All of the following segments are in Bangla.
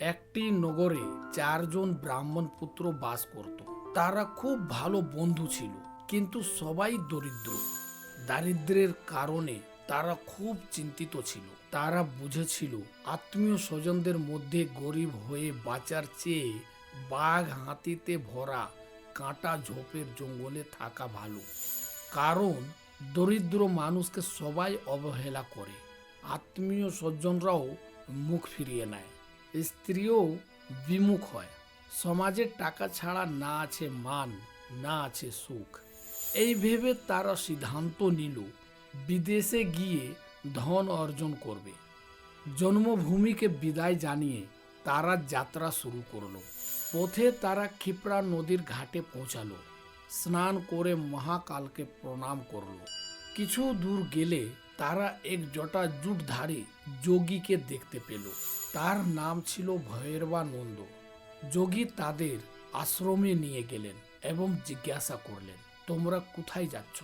একটি নগরে চারজন ব্রাহ্মণ পুত্র বাস করত। তারা খুব ভালো বন্ধু ছিল, কিন্তু সবাই দরিদ্র। দারিদ্রের কারণে তারা খুব চিন্তিত ছিল। তারা বুঝেছিল আত্মীয় স্বজনদের মধ্যে গরিব হয়ে বাঁচার চেয়ে বাঘ হাতিতে ভরা কাঁটা ঝোপের জঙ্গলে থাকা ভালো। কারণ দরিদ্র মানুষকে সবাই অবহেলা করে। আত্মীয় স্বজনরাও মুখ ফিরিয়ে নেয়। স্ত্রীও বিমুখ হয়। সমাজে টাকা ছাড়া না আছে মান, না আছে সুখ। এই ভেবে তারা সিদ্ধান্ত নিল, বিদেশে গিয়ে ধন অর্জন করবে। জন্মভূমিকে বিদায় জানিয়ে তারা যাত্রা শুরু করল। পথে তারা ক্ষিপ্রা নদীর ঘাটে পৌঁছালো। স্নান করে মহাকালকে প্রণাম করল। কিছু দূর গেলে তারা এক জটা জুটধারী যোগীকে দেখতে পেল। তার নাম ছিল ভৈরবানন্দ যোগী তাদের আশ্রমে নিয়ে গেলেন এবং জিজ্ঞাসা করলেন, তোমরা কোথায় যাচ্ছ?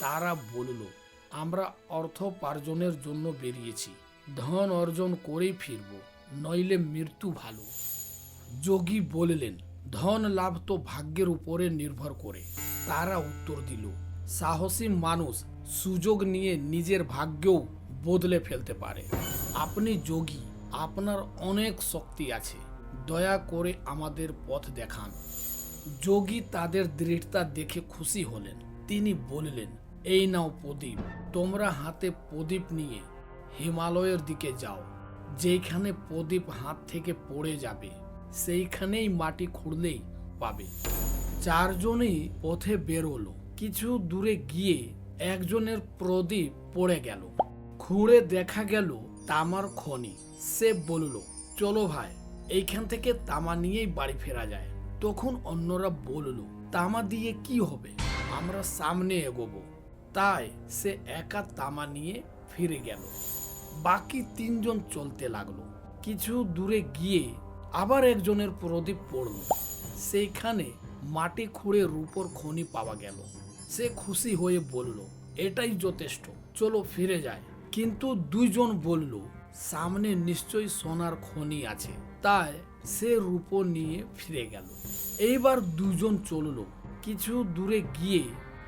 তারা বলল, আমরা অর্থ অর্থোপার্জনের জন্য বেরিয়েছি। ধন অর্জন করেই ফিরব, নইলে মৃত্যু ভালো। যোগী বললেন, ধন লাভ তো ভাগ্যের উপরে নির্ভর করে। তারা উত্তর দিল, সাহসী মানুষ সুযোগ নিয়ে নিজের ভাগ্যও বদলে ফেলতে পারে। আপনি যোগী আপনার অনেক শক্তি আছে। দয়া করে আমাদের পথ দেখান। যোগী তাদের দৃঢ়তা দেখে খুশি হলেন। তিনি বললেন, এই নাও প্রদীপ, তোমরা হাতে প্রদীপ নিয়ে হিমালয়ের দিকে যাও। যেখানে প্রদীপ হাত থেকে পড়ে যাবে, সেইখানেই মাটি খুঁড়লেই পাবে। চারজনই পথে বেরোলো। কিছু দূরে গিয়ে একজনের প্রদীপ পড়ে গেল। খুঁড়ে দেখা গেল তামার খনি। সে বলল, চলো ভাই, এইখান থেকে তামা নিয়েই বাড়ি ফেরা যায়। তখন অন্যরা বলল, তামা দিয়ে কি হবে? আমরা সামনে এগোবো। তাই সে একা তামা নিয়ে ফিরে গেল। বাকি তিনজন চলতে লাগল। কিছু দূরে গিয়ে আবার একজনের প্রদীপ পড়ল। সেইখানে মাটি খুঁড়ে রূপর খনি পাওয়া গেল। সে খুশি হয়ে বলল, এটাই যথেষ্ট, চলো ফিরে যায় কিন্তু দুইজন বলল, সামনে নিশ্চয়ই সোনার খনি আছে। তাই সে রূপো নিয়ে ফিরে গেল। এইবার দুজন চলল। কিছু দূরে গিয়ে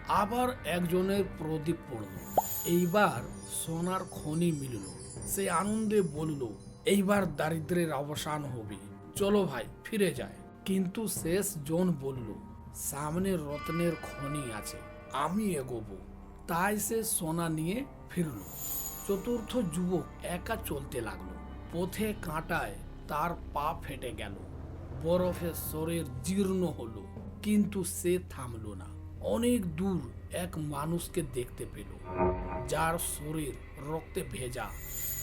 আবার একজনের প্রদীপ পড়ল। এইবার সোনার খনি মিলল। সে আনন্দে বলল, এইবার দারিদ্রের অবসান হবে। চলো ভাই, ফিরে যায় কিন্তু শেষ জন বলল, সামনে রত্নের খনি আছে, আমি এগোবো। তাই সে সোনা নিয়ে ফিরল। চতুর্থ যুবক একা চলতে লাগল। পথে কাঁটায় তার পা ফেটে গেল। বরফে শরীর জীর্ণ হলো, কিন্তু সে থামলো না। অনেক দূর এক মানুষকে দেখতে পেল, যার শরীর রক্তে ভেজা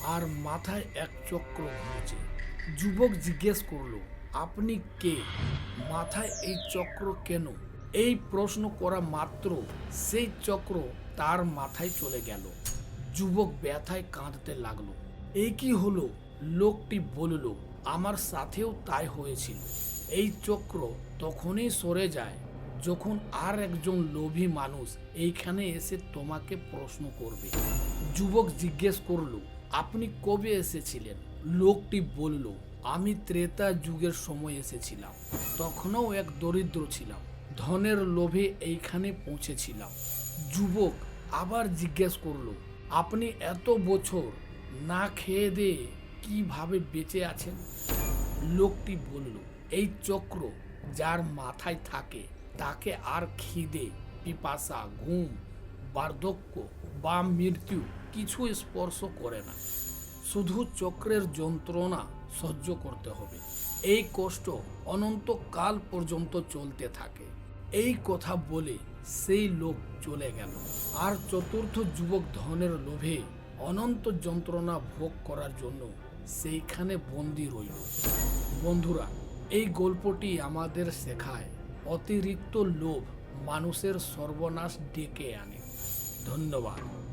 আর মাথায় এক চক্র ঘুরছে। যুবক জিজ্ঞেস করল, আপনি কে? মাথায় এই চক্র কেন? এই প্রশ্ন করা মাত্র সেই চক্র তার মাথায় চলে গেল। যুবক ব্যথায় কাঁদতে লাগল। এই কি হলো, লোকটি বলল, আমার সাথেও তাই হয়েছিল। এই চক্র তখনই সরে যায় যখন আর একজন লোভী মানুষ এইখানে এসে তোমাকে প্রশ্ন করবে। যুবক জিজ্ঞেস করল, আপনি কবে এসেছিলেন? লোকটি বলল, আমি ত্রেতা যুগের সময় এসেছিলাম। তখনও এক দরিদ্র ছিলাম। ধনের লোভে এইখানে পৌঁছেছিলাম। যুবক আবার জিজ্ঞেস করল আপনি এত বছর না খেয়ে দিয়ে কীভাবে বেঁচে আছেন? লোকটি বলল, এই চক্র যার মাথায় থাকে, তাকে আর খিদে, পিপাসা, ঘুম, বার্ধক্য বা মৃত্যু কিছু স্পর্শ করে না। শুধু চক্রের যন্ত্রণা সহ্য করতে হবে। এই কষ্ট অনন্তকাল পর্যন্ত চলতে থাকে। এই কথা বলে সেই লোক চলে গেল। আর চতুর্থ যুবক ধনের লোভে অনন্ত যন্ত্রণা ভোগ করার জন্য সেইখানে বন্দি রইল। বন্ধুরা, এই গল্পটি আমাদের শেখায় অতিরিক্ত লোভ মানুষের সর্বনাশ ডেকে আনে। ধন্যবাদ।